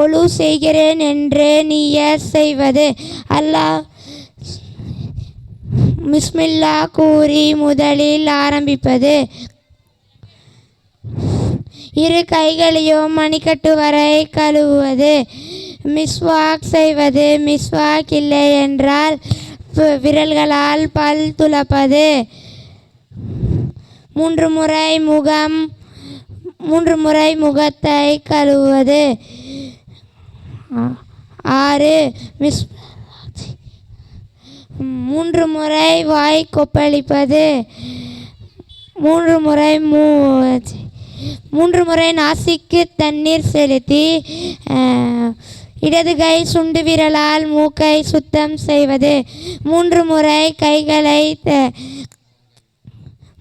ஒழு செய்கிறேன் என்று நீயர் செய்வது. அல்லாஹ் பிஸ்மில்லா கூறி முதலில் ஆரம்பிப்பது. இரு கைகளையும் மணிக்கட்டு வரை கழுவுவது. மிஸ்வாக் செய்வது மிஸ்வாக் இல்லை என்றால் விரல்களால் பல் துலப்பது மூன்று முறை முகம் மூன்று முறை முகத்தை கழுவுவது. ஆறு. மிஸ் மூன்று முறை வாய் கொப்பளிப்பது. மூன்று முறை மூ மூன்று முறை நாசிக்கு தண்ணீர் செலுத்தி இடது கை சுண்டு விரலால் மூக்கை சுத்தம் செய்வது. மூன்று முறை கைகளை த-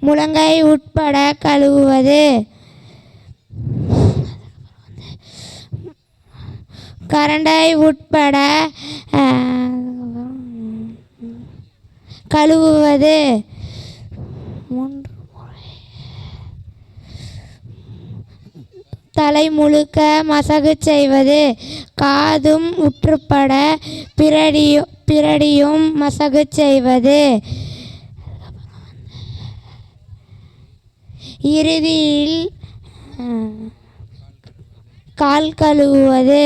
முழங்கை உட்பட கழுவுவது. கரண்டை உட்பட கழுவுவது. மூன்று தலை முழுக்க மசகு செய்வது. காதும் உற்றுப்பட பிரடியும் பிரடியும் மசகு செய்வது. இறுதியில் கால் கழுவுவது.